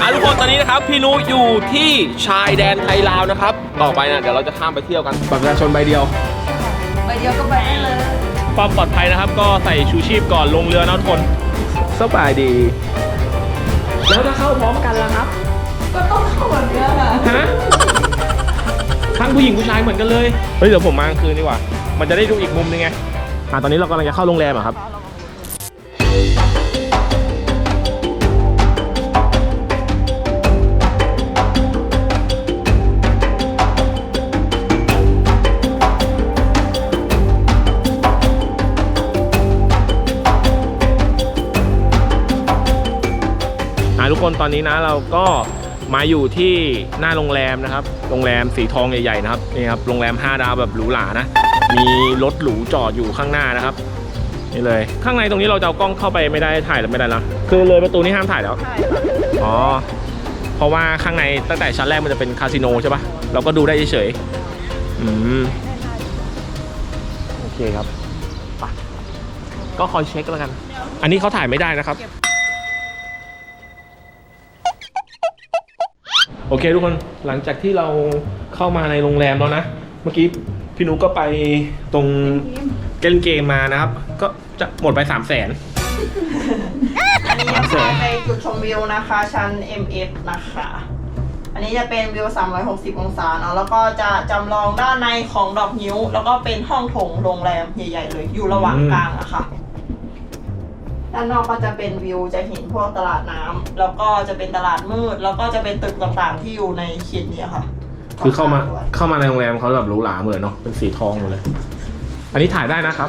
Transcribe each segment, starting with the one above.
อะทุกคนตอนนี้นะครับพี่นุอยู่ที่ชายแดนไทยลาวนะครับ ต่อไปนะเดี๋ยวเราจะข้ามไปเที่ยวกันบัตรประชาชนใบเดียว ใบเดียวก็ไปได้เลยความปลอดภัยนะครับ ก็ใส่ชูชีพก่อนลงเรือนะทุกคน สบายดี แล้วถ้าเข้าพร้อมกันล่ะครับ ก็ต้องเข้าเหมือนกันอะฮะทั้งผู้หญิงผู้ชายเหมือนกันเลย เฮ้ยเดี๋ยวผมมากลางคืนดีกว่า มันจะได้ดูอีกมุมนึงไงอ่าตอนนี้เรากำลังจะเข้าโรงแรมอะครับ คนตอนนี้นะเราก็มาอยู่ที่หน้าโรงแรมนะครับ โรงแรมสีทองใหญ่ๆนะครับนี่ครับโรงแรม 5 ดาวแบบหรูหรานะ มีรถหรูจอดอยู่ข้างหน้านะครับนี่เลย ข้างในตรงนี้เราจะเอากล้องเข้าไปไม่ได้ถ่ายแล้วไม่ได้แล้วคือเลยประตูนี้ห้ามถ่ายแล้วใช่อ๋อเพราะว่าข้างในตั้งแต่ชั้นแรกมันจะเป็นคาสิโนใช่ปะเราก็ดูได้เฉยๆอืมโอเคครับไปก็คอยเช็คแล้วกัน อันนี้เขาถ่ายไม่ได้นะครับ โอเคทุกคนหลังจากที่เราเข้ามาในโรงแรมแล้วนะ เมื่อกี้พี่นุก็ไปตรงเล่นเกมมานะครับ ก็จะหมดไป3 0 0แสน อันนี้นะคะในจุดชมวิวนะคะ ชั้น MS นะคะ อันนี้จะเป็นวิว 360 องศาเนาะแล้วก็จะจำลองด้านในของดอกนิ้ว แล้วก็เป็นห้องโถงโรงแรมใหญ่ๆเลย อยู่ระหว่างกลางอะค่ะ ด้านนอกก็จะเป็นวิวจะเห็นพวกตลาดน้ำแล้วก็จะเป็นตลาดมืด แล้วก็จะเป็นตึกต่างๆที่อยู่ในเขตเนี้ค่ะคือเข้ามาเข้ามาในโรงแรมเขาแบบหรูหราหมดเลยเนาะเป็นสีทองหมดเลย อันนี้ถ่ายได้นะครับ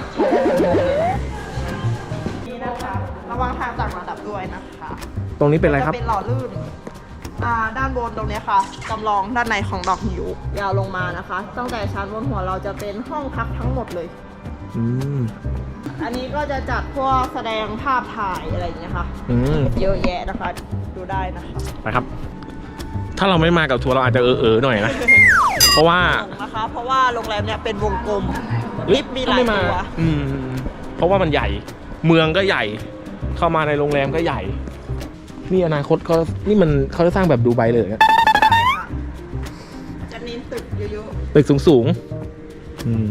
นี่นะคะระวังทางจากระดับด้วยนะคะ ตรงนี้เป็นอะไรครับ จะเป็นหล่อลื่น อ่า ด้านบนตรงเนี้ยค่ะจำลองด้านในของดอกหิวยาวลงมานะคะ ตั้งแต่ชั้นบนหัวเราจะเป็นห้องพักทั้งหมดเลย อืม อันนี้ก็จะจัดพวกแสดงภาพถ่ายอะไรอย่างเงี้ยค่ะ อืมเยอะแยะนะคะ ดูได้นะคะไปครับ ถ้าเราไม่มากับทัวร์เราอาจจะเออเออๆหน่อยนะ เพราะว่านะคะ เพราะว่าโรงแรมเนี้ยเป็นวงกลมลิฟต์มีหลายถ้ไตัว อืมเพราะว่ามันใหญ่ เมืองก็ใหญ่ เข้ามาในโรงแรมก็ใหญ่ นี่อนาคตเขานี่มันเขาจะสร้างแบบดูไบเลยเหรอเนี่ยใช่ค่ะจะเน้นตึกเยอะตึกสูงสูงๆอืม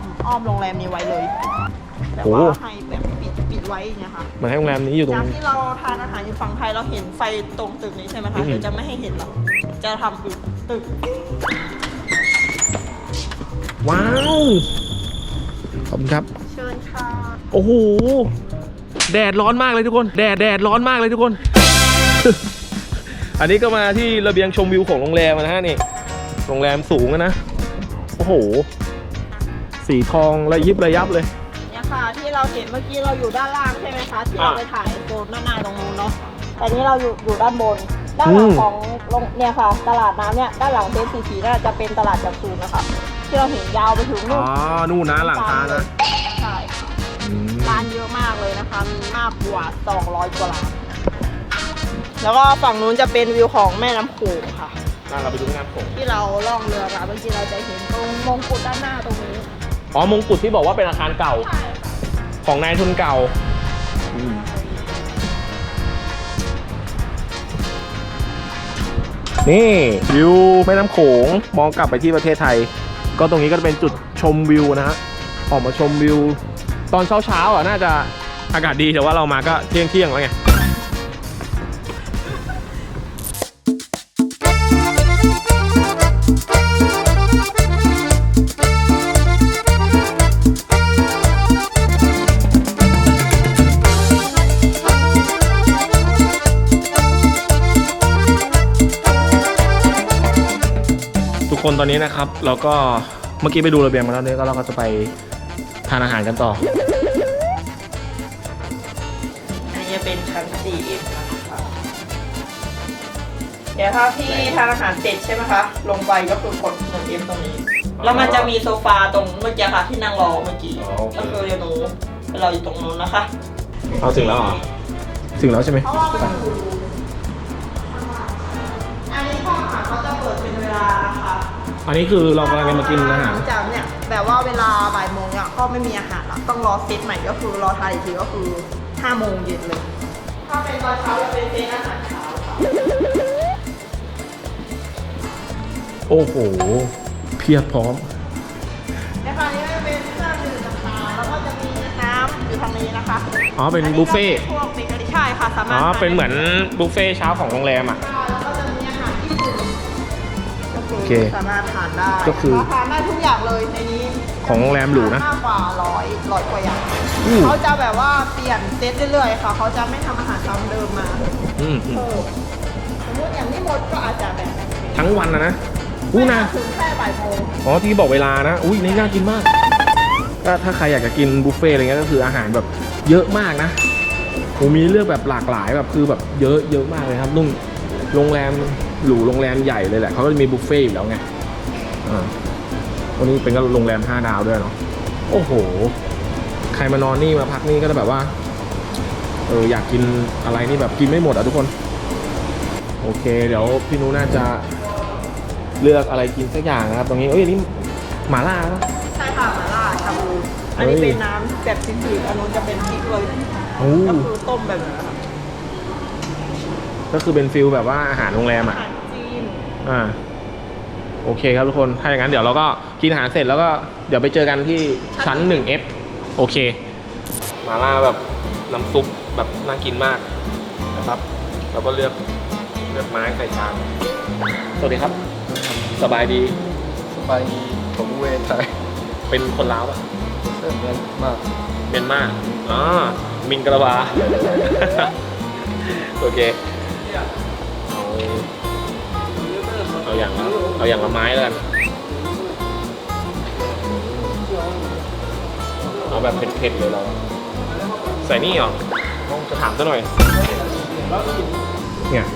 มอ้อมโรงแรมนี้ไว้เลยแต่โอ้ว่าให้แบบปิดปิดไว้อย่างเงี้ยค่ะเหมือนให้โรงแรมนี้อยู่ตรง จากที่เราทานอาหารอยู่ฝั่งไทยเราเห็นไฟตรงตึกนี้ใช่ไหมอืคะมเดี๋ยวจะไม่ให้เห็นหรอกจะทำตึกตึกว้าว ขอบคุณครับ เชิญค่ะโอ้โห แดดร้อนมากเลยทุกคน แดดแดดร้อนมากเลยทุกคน อันนี้ก็มาที่ระเบียงชมวิวของโรงแรมนะฮะนี่ โรงแรมสูงอะนะ โอ้โห สีทองระยิบระยับเลย เนี่ยค่ะ ที่เราเห็นเมื่อกี้เราอยู่ด้านล่างใช่ไหมคะที่เราอะไปถ่ายโซนด้านหน้าตรงนู้นเนาะแต่นี้เราอยู่อยู่ด้านบน ด้านหลัอืงมของโรงเนี่ยค่ะ ตลาดน้ำเนี่ยด้านหลังเต็นท์สีสีน่าจะเป็นตลาดจับซูนนะคะที่เราเห็นยาวไปถึงอ๋นู่อนนู่นนะหลังคานะใช่ค่ะอืมร้านเยอะมากเลยนะคะมีมากกว่า 200กว่าร้านแล้วก็ฝั่งนู้นจะเป็นวิวของแม่น้ำโขงค่ะน่าเราไปดูแม่น้ำโขงที่เราล่องเรือมาเมื่อกี้เราจะเห็นตรงมงกุฎด้านหน้าตรงนี้ อ๋อมงกุฎที่บอกว่าเป็นอาคารเก่าใช่ค่ะของนายทุนเก่าอืมนี่วิวแม่น้ำโขงมองกลับไปที่ประเทศไทย ก็ตรงนี้ก็จะเป็นจุดชมวิวนะฮะออกมาชมวิว ตอนเช้าเช้าๆอะน่าจะอากาศดีแต่ว่าเรามาก็เที่ยงเที่ยงๆแล้วไง ตอนนี้นะครับ เราก็เมื่อกี้ไปดูระเบียงมาแล้วเนี่ยก็เราก็จะไปทานอาหารกันต่อ อันนี้จะเป็นชั้น 4F นะคะเดี๋ยวถ้าพี่ทานอาหารเสร็จใช่ไหมคะ ลงไปก็คือกดหนึ่ง F ตรงนี้ แล้วมันจะมีโซฟาตรงเมื่อกี้ค่ะที่นั่งรอเมื่อกี้ อ๋อโอเค ก็คือเดี๋ยวหนูเราอยู่ตรงนู้นนะคะ เอาถึงแล้วเหรอถึงแล้วใช่ไหมเพราะว่ามันอยู่อันนี้ห้องอาหารเขาจะเปิดเป็นเวลานะคะ อันนี้คือเรากำลังจะมากินอาหาร จากเนี่ยแบบว่าเวลาบ่ายโมงเนี่ยก็ไม่มีอาหารละต้องรอเซตใหม่ก็คือรอทานอีกทีก็คือ5โมงเย็นเลย ถ้าเป็นตอนเช้าจะเป็นเต็นท์อาหารเช้าค่ะโอ้โห เพียบพร้อม ในฝั่งนี้ก็จะเป็นเครื่องดื่มต่างๆแล้วก็จะมีน้ำอยู่ทางนี้นะคะอ๋อเป็นบุฟเฟ่ต์ พวกเบเกอรี่ใช่ค่ะสามารอ๋ถอทาเป็นเหมือนบุฟเฟ่ต์เช้าของโรงแรมอะได้ เค สามารถทานได้ก็คือทานได้ทุกอย่างเลยในนี้ของโรงแรมหรูนะมากกว่าร้อยร้อยกว่าอย่างอืมเขาจะแบบว่าเปลี่ยนเซตเรื่อยๆค่ะ เขาจะไม่ทำอาหารซ้ำเดิมมาอืมอืมเพิ่มสมมติอย่างนี้หมดก็อาจจะแบบทั้งวันนะนะอู้นะถึงแค่บ่ายโมงอ๋อที่บอกเวลานะ อุ้ยนี่น่ากินมากถ้าถ้าใครอยากจะกินบุฟเฟ่ต์อะไรเงี้ยก็คืออาหารแบบเยอะมากนะโอ้มีเลือกแบบหลากหลายแบบคือแบบเยอะเยอะมากเลยครับนุ่มโรงแรม หรูโรงแรมใหญ่เลยแหละเขาก็จะมีบุฟเฟ่ต์อยู่แล้วไงอ่าวันนี้เป็นก็โรงแรม5ดาวด้วยเนาะโอ้โห ใครมานอนนี่มาพักนี่ก็จะแบบว่าเอออยากกินอะไรนี่แบบกินไม่หมดอะทุกคน โอเค เดี๋ยวพี่นุน่าจะเลือกอะไรกินสักอย่างนะครับ ตรงนี้เอ้ยอันนี้หมาล่าปะใช่ค่ะหมาล่าชาบูอันนี้เฮ้ยเป็นน้ำแบบซีฟู้ดอันนู้นจะเป็นพริกเลยโอ้ก็คือต้มแบบนี้ค่ะก็คือเป็นฟิลแบบว่าอาหารโรงแรมอาอะหารจีน อ่าโอเคครับทุกคน ถ้าอย่างนั้นเดี๋ยวเราก็กินอาหารเสร็จแล้วก็เดี๋ยวไปเจอกันที่ชั้น 1F โอเคหมาล่าแบบน้ำซุปแบบน่ากินมากนะครับแล้วก็เลือกเลือกไม้ใส่ชาม สวัสดีครับ สบายดี สบายดีผมเวทไทยเป็นคนลาวปะเริ่มเรียนมากเมียนมาอ๋อมินกระบา โอเคเอา เอาอย่างละเอาอย่างละไม้แล้วกันเอาแบบเผ็ดๆเลยเราใส่นี่เหรอต้องจะถามซะหน่อยเนี่ย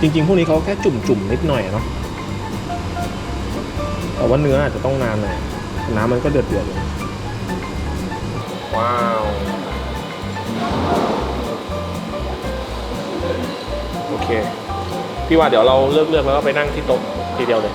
จริงๆ พวกนี้เขาแค่จุ่มๆนิดหน่อยอะเนาะแต่ว่าเนื้ออาจจะต้องนานหน่อยน้ำมันก็เดือดเดือดๆอยู่ว้าว เค พี่ว่าเดี๋ยวเราเลือกเลือกแล้วก็ไปนั่งที่โต๊ะทีเดียวเลย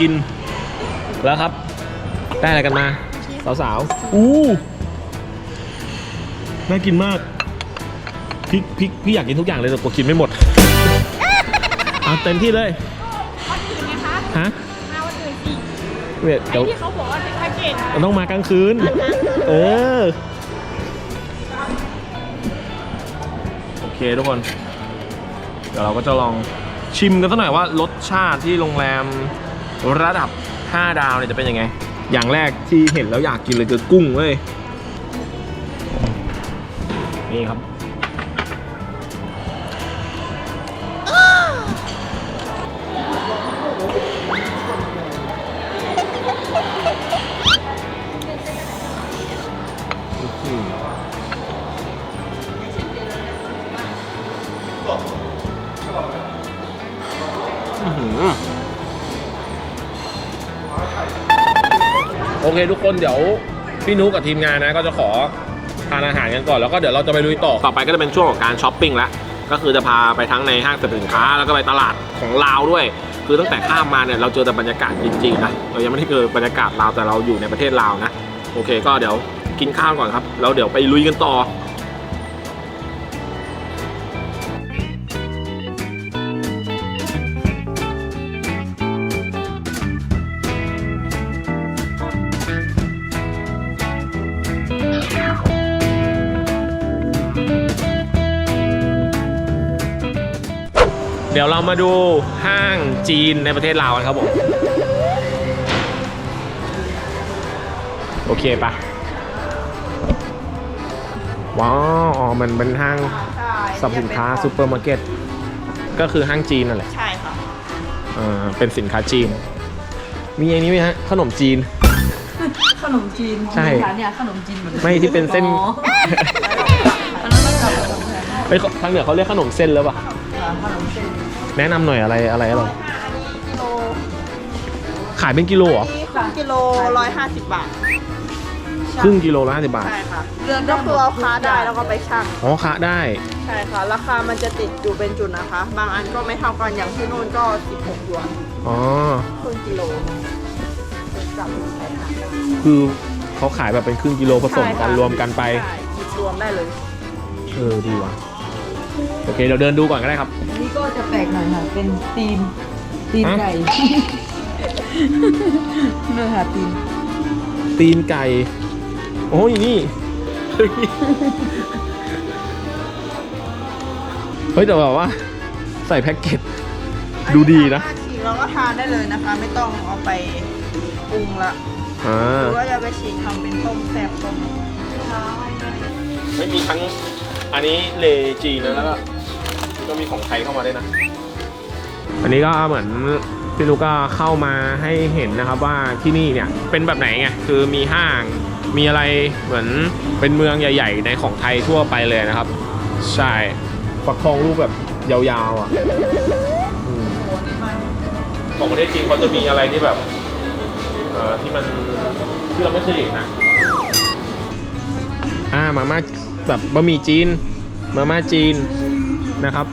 กก็จะกิน แล้วครับ ได้อะไรกันมา สาวๆ อู้ น่ากินมากพี่พี่พี่อยากกินทุกอย่างเลยแต่กลัวกินไม่หมด เอาเต็มที่เลยวันอื่นนะคะ ฮะมาวันอื่นสิเนี่ยไอ้เดี๋ยวที่เขาบอกว่าเป็นแพ็กเกจอะมันต้องมากลางคืน เออ โอเคทุกคน เดี๋ยวเราก็จะลองชิมกันสักหน่อยว่ารสชาติที่โรงแรม ระดับ 5 ดาวเนี่ยจะเป็นยังไง อย่างแรกที่เห็นแล้วอยากกินเลยคือกุ้งเว้ย นี่ครับ โอเคทุกคนเดี๋ยวพี่นุกับทีมงานนะ ก็จะขอทานอาหารกันก่อนแล้วก็เดี๋ยวเราจะไปลุยต่อต่อไปก็จะเป็นช่วงของการช้อปปิ้งละก็คือจะพาไปทั้งในห้างสรรพสินค้าแล้วก็ไปตลาดของลาวด้วย คือตั้งแต่ข้ามมาเนี่ยเราเจอแต่บรรยากาศจริงๆนะเรายังไม่ได้เจอบรรยากาศลาวแต่เราอยู่ในประเทศลาวนะ โอเค ก็เดี๋ยวกินข้าวก่อนครับแล้วเดี๋ยวไปลุยกันต่อ มาดูห้างจีนในประเทศลาวกันครับผม โอเคปะว้าวอ๋อมันเป็นห้างใช่สรรพสินค้าซูเปอร์มาร์เก็ตก็คือห้างจีนนั่นแหละใช่ค่ะอ่าเป็นสินค้าจีน มีอันนี้ไหมฮะ ขนมจีน ขนมจีนใช่ ร้านเนี่ยขนมจีนเหมือนไม่ที่เป็นเส้นอ๋ออันนั้นไม่กลับขนมแทนเฮ้ยทางเหนือเขาเรียกขนมเส้นแล้วป่ะขนมเส้น แนะนำหน่อยอะไรอะไรอร่อยอันนี้กิโลขายเป็นกิโลเหรอนี่ครึ่งกิโลร้อยห้าสิบบาท ครึ่งกิโลละห้าสิบบาทใช่ค่ะเลือกก็ได้หมคือเอาค้าได้แล้วก็ไปชั่ง อ๋อคะได้ ใช่ค่ะ ราคามันจะติดอยู่เป็นจุดนะคะ บางอันก็ไม่เท่ากันอย่างที่นู่นก็ 16หยวนอ๋อ ครึ่งกิโลจับคือเขาขายแบบเป็นครึ่งกิโลผสมกันรวมกันไปใช่หยิบรวมได้เลย เออดีว่ะโอเคเดี๋ยวเดินดูก่อนก็ได้ครับ อันนี้ก็จะแปลกหน่อยค่ะ เป็นตีน ตีนฮะไก่เนื้อค่ะตีน ตีนไก่ โอ้ยนี่เฮ้ยเฮ้ยแต่แบบว่า ใส่แพ็กเกจดูดีนะอัสามารถฉีกแล้วก็ทานได้เลยนะคะ ไม่ต้องเอาไปปรุงละอ่าหรือว่าจะไปฉีกทำเป็นต้มแซ่บต้มไม่มีทั้งอันนี้เลจีนนะแล้วก็ ก็มีของไทยเข้ามาด้วยนะ อันนี้ก็เหมือนพี่ลูกก็เข้ามาให้เห็นนะครับว่าที่นี่เนี่ยเป็นแบบไหนไงคือมีห้างมีอะไรเหมือนเป็นเมืองใหญ่ ๆ ในของไทยทั่วไปเลยนะครับ ใช่ฟักทองรูปแบบยาวๆอะอืมของประเทศจีนเขาจะมีอะไรที่แบบเอ่อที่มันที่เราไม่เคยเห็นนะอ่ามาม่าแบบบะหมี่จีนมาม่าจีนนะครับ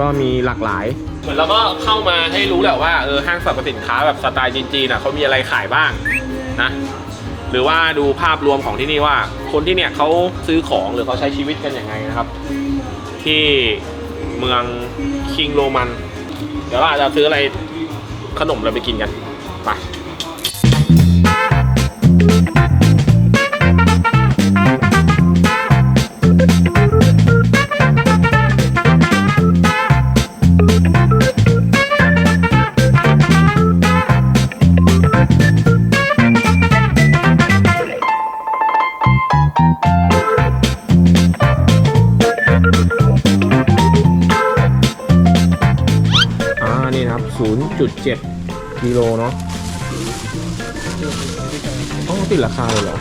ก็มีหลากหลาย เหมือนเราก็เข้ามาให้รู้แหละว่าเออห้างสรรพสินค้าแบบสไตล์จีนๆอะเขามีอะไรขายบ้างนะหรือว่าดูภาพรวมของที่นี่ว่า คนที่เนี่ยเขาซื้อของหรือเขาใช้ชีวิตกันยังไงนะครับ ที่เมืองคิงโรมัน เดี๋ยวเราอาจจะซื้ออะไรขนมเราไปกินกันไป 7กิโลเนาะอ๋อติดราคาเลยเหรอ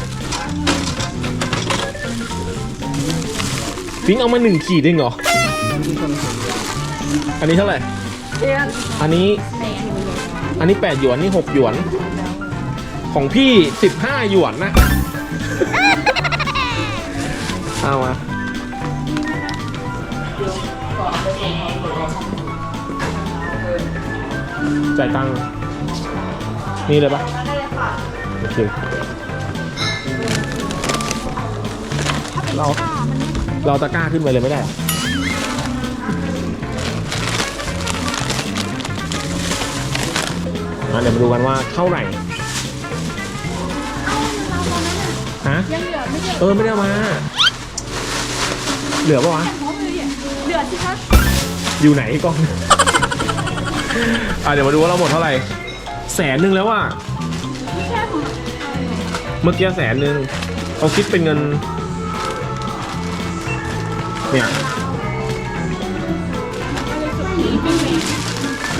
พิงเอามาหนึ่งขีดเองเหรอ อันนี้เท่าไหร่ อันนี้ อันนี้8หยวนนี่6หยวน ของพี่15หยวนนะ เอามา จ่ายตังค์นี่เลยปะได้เลยค่ะโอเคเราเราตะกร้าขึ้นไปเลยไม่ได้เหรออะเดี๋ยวมาดูกันว่าเท่าไหร่ฮะยังเหลือไม่เยอะเออไม่ได้เอามา เหลือปะวะพร้อมเลยเนี่ยเหลือสิคะอยู่ไหนกล้อง อะเดี๋ยวมาดูว่าเราหมดเท่าไหร่ แสนหนึ่งแล้วอะไม่ใช่ของเมื่อกี้แสนหนึ่งเขาคิดเป็นเงิน เนี่ย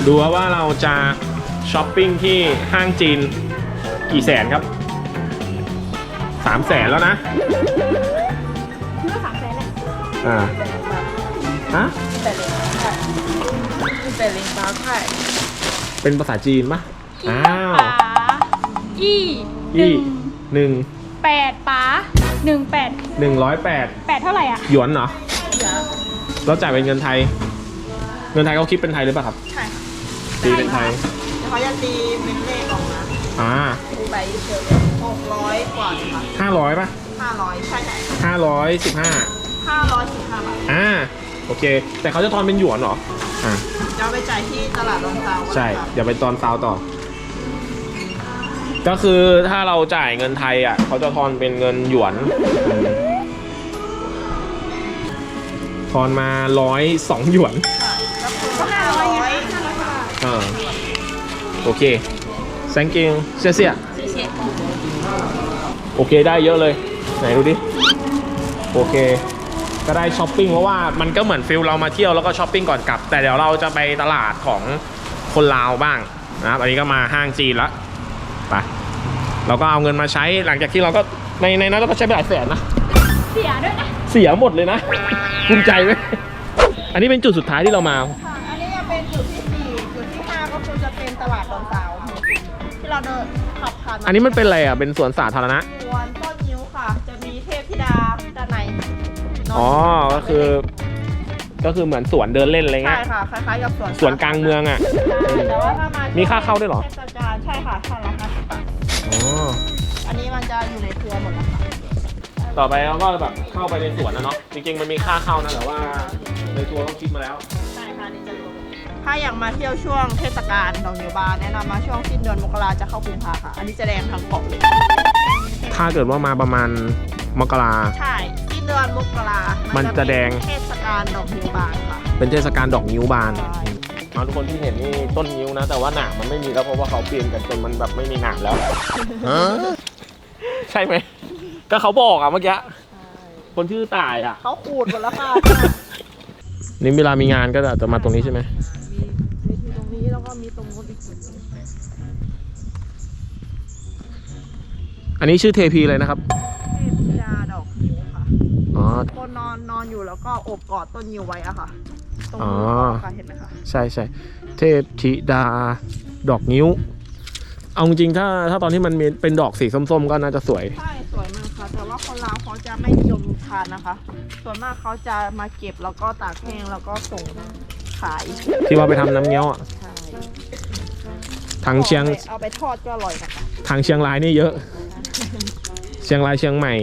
ดูว่าเราจะช้อปปิ้งที่ห้างจีนกี่แสนครับ สามแสนแล้วนะคิดว่าสามแสนแหละอ่า ฮะแต่เลงค่ะ แต่เลงบ้าไข่เป็นภาษาจีนปะอ้าวป๋าอี้หยี่นึ่งหนึ่งแปดป๋าหนึ่งแปดหนึ่งร้อยแปดแปดเท่าไหร่อะหยวนเหรอเราจ่ายเป็นเงินไทย เงินไทยเขาคิดเป็นไทยหรือเปล่าครับใช่ค่ะตีเป็นไทยเดี๋ยวเขาจะตีเป็นเลขออกมาอ่าใบเฉยหกร้อยกว่าค่ะห้าร้อยป่ะห้าร้อยใช่ใช่ห้าร้อยสิบห้าห้าร้อยสิบห้าบาท อ่า โอเค แต่เขาจะทอนเป็นหยวนเหรอ อ่า จะเอาไปจ่ายที่ตลาดรองเท้าใช่ เดี๋ยวไปตอนซาวต่อ ก็คือถ้าเราจ่ายเงินไทยอะ เขาจะทอนเป็นเงินหยวนอืมทอนมาร้อยสองหยวนก็ห้าร้อยไงอ่าโอเค thank you เสียเสียโอเคได้เยอะเลย ไหนดูดิเโอเค ก็ได้ช้อปปิ้งเพราะว่ามันก็เหมือนฟิลเรามาเที่ยวแล้วก็ช้อปปิ้งก่อนกลับ แต่เดี๋ยวเราจะไปตลาดของคนลาวบ้างนะครับอันนี้ก็มาห้างจีนแล้วไปเราก็เอาเงินมาใช้หลังจากที่เราก็ในในนั้นเราก็ใช้ไปหลายแสนนะเสียด้วยนะเสียหมดเลยนะภูมิใจไหมอันนี้เป็นจุดสุดท้ายที่เรามา ค่ะอันนี้จะเป็นจุดที่สี่จุดที่ห้าก็คือจะเป็นตลาดดอนสาวที่เราเดินขับผ่านมาอันนี้มันเป็นอะไรอะเป็นสวนสาธารณะส นนอ๋อ ก็คือ ก็คือเหมือนสวนเดินเล่นอะไรใช่เงี้ย ค่ะคล้ายๆกับสวนสวนกลางเมืองอะใช่แต่ว่าถ้ามามีมีค่าเข้าด้วยเหรอ เทศกาลใช่ค่ะท่านละห้าสิบบาทอ๋อ อันนี้มันจะอยู่ในเครือหมดแล้วค่ะต่อไปเราก็แบบเข้าไปในสวนนะเนาะ จริงๆ มันมีค่าเข้านะแต่ว่าในทัวร์เขาคิดมาแล้ว ใช่ค่ะนี่จะรู้ถ้าอยากมาเที่ยวช่วงเทศกาลดอกนิ้วบานแนะนำมาช่วงสิ้นเดือนมกราจะเข้ากุมภาค่ะ อันนี้จะแดงทั้งเกาะเลยถ้าเกิดว่ามาประมาณมกราใช่สิ้นเดือนมกรามัมันจะแดง เทศกาลดอกนิ้วบานค่ะ เป็นเทศกาลดอกนิ้วบานใช่เอาทุกคนที่เห็นนี่ต้นนิ้วนะ แต่ว่าหนามมันไม่มีแล้วเพราะว่าเขาเปลี่ยนกันจนมันแบบไม่มีหนามแล้ว ใช่ไหมก็เขาบอกอะเมื่อกี้คนชื่อต่ายอะเขาขูดหมดแล้วค่ะ นี่เวลามีงานก็จะมาตรงนี้ใช่ไหมมีเวทีตรงนี้แล้วก็มีตรงนู้นอีกจุดหนึ่งอันนี้ชื่อเทพีเลยนะครับ เทพธิดาดอกนิ้วค่ะ อ๋อ คนนอนนอนอยู่แล้วก็โอบกอดต้นนิ้วไว้อะค่ะ ตรงอ๋อนู้นเขาค่ะเห็นไหมคะใช่ใช่เทพธิดาดอกนิ้ว เอาจริงๆถ้าถ้าตอนที่มันมีเป็นดอกสีส้มๆ ก็น่าจะสวย ใช่สวยมากค่ะ แต่ว่าคนลาวเขาจะไม่นิยมทานนะคะ ส่วนมากเขาจะมาเก็บแล้วก็ตากแห้งแล้วก็ส่งขายที่ว่าไปทำน้ำเงี้ยวอะใช่ทางเชียงอาไปเอาไปทอดก็อร่อยนะคะทางเชียงรายนี่เยอะ เชียงรายเชียงใหม่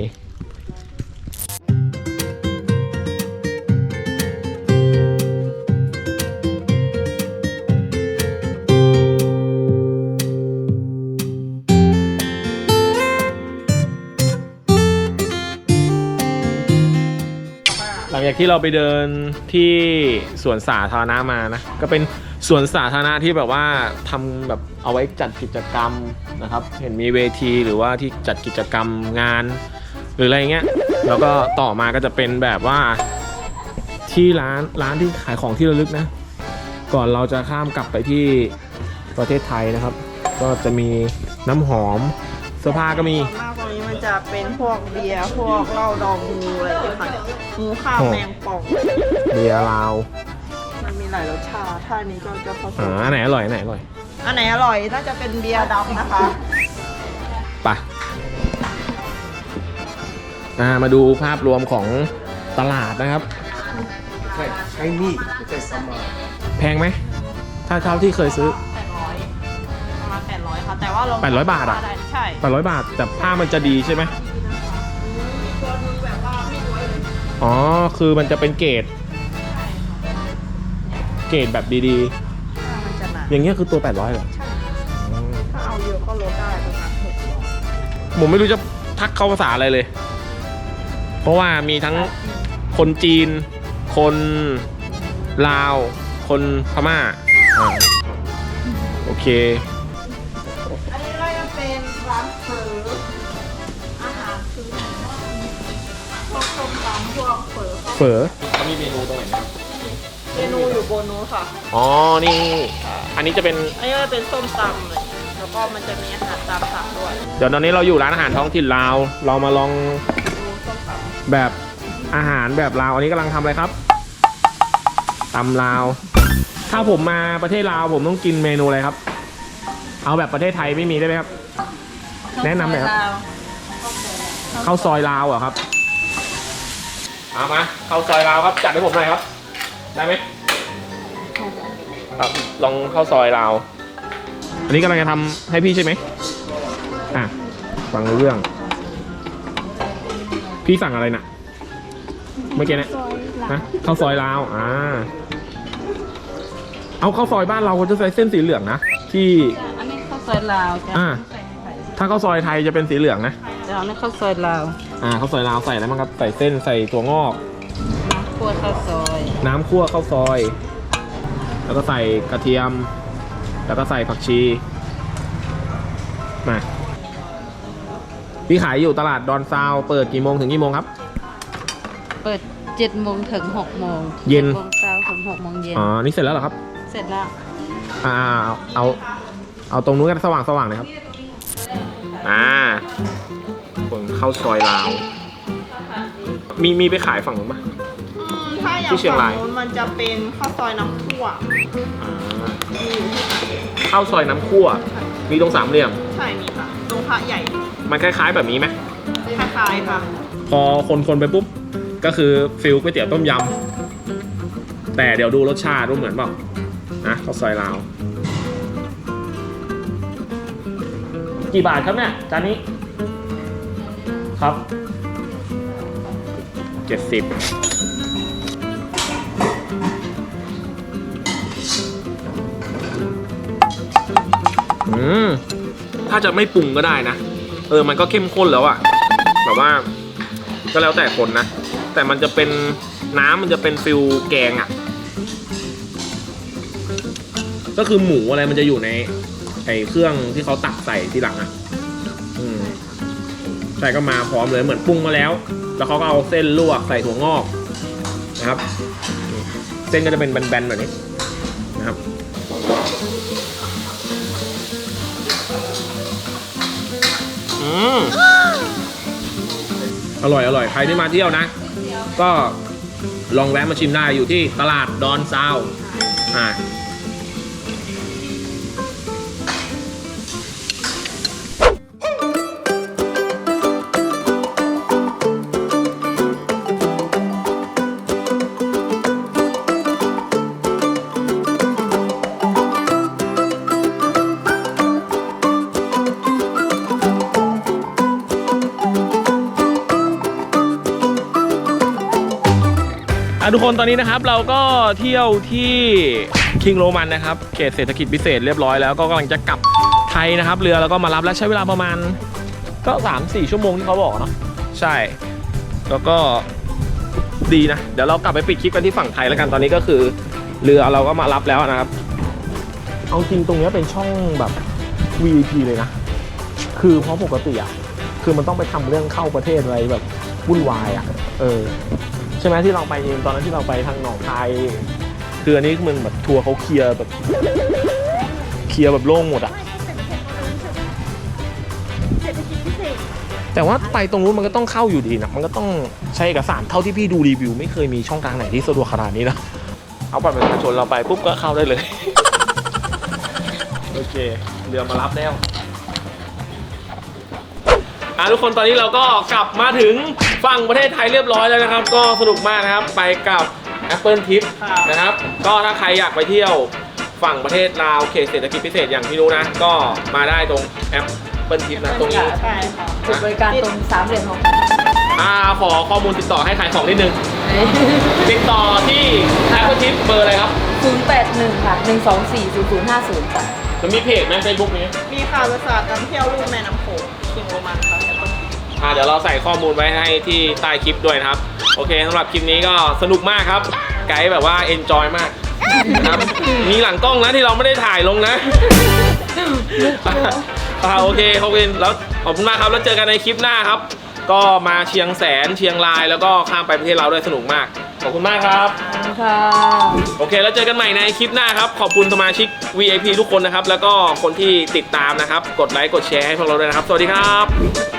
ที่เราไปเดินที่สวนสาธารณะมานะ ก็เป็นสวนสาธารณะที่แบบว่าทำแบบเอาไว้จัดกิจกรรมนะครับ เห็นมีเวทีหรือว่าที่จัดกิจกรรมงาน หรืออะไรเงี้ย แล้วก็ต่อมาก็จะเป็นแบบว่าที่ร้านร้านที่ขายของที่ระลึกนะ ก่อนเราจะข้ามกลับไปที่ประเทศไทยนะครับ ก็จะมีน้ำหอม สื้อผ้าก็มี ส่วนมากตรงนี้มันจะเป็นพวกเบียร์พวกเหล้าดองงูอะไรอย่างเงี้ยค่ะงูข้าวโอ้แมงป่อง เบียร์ลาวมันมีหลายรสชาติถ้าอันนี้ก็จะผสอ่ามอันไหนอร่อยอันไหนอร่อยอันไหนอร่อยน่าจะเป็นเบียร์ดำนะคะ ไปอ่ามาดูภาพรวมของตลาดนะครับ ใช่ใช้นี่ไม่ใช่ซัมมาแพงไหมถ้าเท่าที่เคยซื้อ 800ค่ะแต่ว่าลง800บาทอะ ได้ใช่800บาท แต่ผ้ามันจะดีใช่ไหมตัวนึงแบบว่าไม่น้อยเลยอ๋อ คือมันจะเป็นเกรดเกรดแบบดีถ้ามันจะหนาๆ อย่างเงี้ยคือตัว 800เหรออ๋อถ้าเอาเยอะก็ลดได้ประมาณ600ผมไม่รู้จะทักเข้าภาษาอะไรเลย เพราะว่ามีทั้งคนจีน คนลาว คนพม่าอ่าโอเค เฝอข้าวเฝอเขามีเมนูตรงไหนนะเมนูอยู่บนนู้นค่ะอ๋อ นี่ อันนี้จะเป็น อันนี้ก็จะเป็นส้มตำเลยแล้วก็มันจะมีอาหารตามสั่งด้วยเดี๋ยวตอนนี้เราอยู่ร้านอาหารท้องถิ่นลาว เรามาลองดูส้มตำแบบอาหารแบบลาว อันนี้กำลังทำอะไรครับตำลาว ถ้าผมมาประเทศลาวผมต้องกินเมนูอะไรครับ เอาแบบประเทศไทยไม่มีได้ไหมครับ แนะนำหน่อยครับ ข้าวซอยลาวเหรอครับ เอามาข้าวซอยลาวครับ จัดให้ผมหน่อยครับ ได้ไหมครับลองข้าวซอยลาว อันนี้กำลังจะทำให้พี่ใช่ไหมอะฟังรู้เรื่อง พี่สั่งอะไรน่ะ เมื่อกี้เนี่ยซอยหลังนะข้าวซอยลาวอ่า เอาข้าวซอยบ้านเราก็จะใส่เส้นสีเหลืองนะที่ อันนี้ข้าวซอยลาวจ้ะอ่า ถ้าข้าวซอยไทยจะเป็นสีเหลืองนะ เดี๋ยวอันนี้ข้าวซอยลาวอ่าข้าวซอยลาวใส่อะไรบ้างครับใส่เส้นใส่ตัวงอก น้ำคั่วข้าวซอยน้ำคั่วข้าวซอย แล้วก็ใส่กระเทียม แล้วก็ใส่ผักชีมาพี่ขายอยู่ตลาดดอนซาวเปิดกี่โมงถึงกี่โมงครับ เปิดเจ็ดโมงถึงหกโมงเย็น จ็ดโมงเช้าถึงหกโมงเย็นอ๋อนี่เสร็จแล้วเหรอครับ เสร็จแล้วอ่าเอาเอาเอาตรงนู้นกันสว่างสว่างๆเลยครับ อ่า คนเข้าซอยลาว มีมีไปขายฝั่งนู้นปะ อืมถ้าอย่างที่เชียงราย ฝั่งนู้นมันจะเป็นข้าวซอยน้ำคั่วอ่ามีอยู่ที่ไหนข้าวซอยน้ำคั่ว มีตรงสามเหลี่ยม ใช่มีค่ะตรงพระใหญ่มันคล้ายๆ แบบนี้ไหม คล้ายๆค่ะ พอคนคนๆไปปุ๊บ ก็คือฟิลก๋วยเตี๋ยวต้มยำ แต่เดี๋ยวดูรสชาติว่าเหมือนเปล่านะข้าวซอยลาว กี่บาทครับเนี่ยจานนี้ ครับเจ็ดสิบอืมถ้าจะไม่ปรุงก็ได้นะ เออ มันก็เข้มข้นแล้วอะแบบว่า ก็แล้วแต่คนนะ แต่มันจะเป็นน้ำมันจะเป็นฟิลแกงอะ่ะก็คือหมูอะไรมันจะอยู่ในไอ้เครื่องที่เขาตักใส่ทีหลังอะ่ะอืม ใส่ก็มาพร้อมเลยเหมือนปรุงมาแล้ว แล้วเขาก็เอาเส้นลวกใส่ถั่วงอกนะครับ เส้นก็จะเป็นแบนๆแบบนี้นะครับอืมอร่อยอร่อยใครที่มาเที่ยวนะ ก็ลองแวะมาชิมได้อยู่ที่ตลาดดอนซาวอ่าะทุกคนตอนนี้นะครับเราก็เที่ยวที่คิงโรมันนะครับเขตเศรษฐกิจพิเศษเรียบร้อยแล้วก็กำลังจะกลับไทยนะครับเรือแล้วก็มารับแล้วใช้เวลาประมาณก็3-4 ชั่วโมงที่เขาบอกเนาะใช่แล้วก็ดีนะ เดี๋ยวเรากลับไปปิดคลิปกันที่ฝั่งไทยแล้วกันตอนนี้ก็คือ เรือเราก็มารับแล้วนะครับ เอาจริงตรงนี้เป็นช่องแบบ VIP เลยนะ คือเพราะปกติอะคือมันต้องไปทำเรื่องเข้าประเทศอะไรแบบวุ่นวายอะเออ ใช่ไหมที่เราไปเองตอนนั้นที่เราไปทางหนองคายคืออันนี้มันแบบทัวร์เขาเคลียร์แบบเคลียร์แบบโล่งหมดอะเศรษฐกิจพิเศษแต่ว่าไปตรงนู้นมันก็ต้องเข้าอยู่ดีนะมันก็ต้องใช้เอกสารเท่าที่พี่ดูรีวิว ไม่เคยมีช่องทางไหนที่สะดวกขนาดนี้นะเอาบัตรประชาชนเราไปปุ๊บก็เข้าได้เลย โอเคเรือมารับแล้ว อะทุกคนตอนนี้เราก็กลับมาถึงฝั่งประเทศไทยเรียบร้อยแล้วนะครับ ก็สนุกมากนะครับไปกับ Apple Trip ครับนะครับ ก็ถ้าใครอยากไปเที่ยวฝั่งประเทศลาวเขตเศรษฐกิจพิเศษอย่างที่รู้นะ ก็มาได้ตรง Apple Trip นะตรงนี้ ใช่ค่ะจุดบริการตรงสามเหลี่ยมทองอ่าขอข้อมูลติดต่อให้ขายของนิดนึง ติดต่อที่ Apple Trip เบอร์อะไรครับ ศูนย์แปดหนึ่งค่ะหนึ่งสองสี่ศูนย์ศูนย์ห้าศูนย์ค่ะจะมีเพจไหมเฟซบุ๊กนี้ มีค่ะบริษัทนำเที่ยวรูปแม่น้ำโขงคิงโรมันค่ะแล้วก็ อ่าเดี๋ยวเราใส่ข้อมูลไว้ให้ที่ใต้คลิปด้วยนะครับ โอเคสำหรับคลิปนี้ก็สนุกมากครับ ไกด์แบบว่าเอนจอยมากนะครับมีหลังกล้องนะที่เราไม่ได้ถ่ายลงนะอ่าโอเคขอบคุณแล้วขอบคุณมากครับแล้วเจอกันในคลิปหน้าครับ ก็มาเชียงแสนเชียงรายแล้วก็ข้ามไปประเทศเราวด้วยสนุกมากขอบคุณมากครับ ค่ะ โอเค แล้วเจอกันใหม่ในคลิปหน้าครับ ขอบคุณสมาชิก VIP ทุกคนนะครับ แล้วก็คนที่ติดตามนะครับ กดไลค์ กดแชร์ให้พวกเราด้วยนะครับ สวัสดีครับ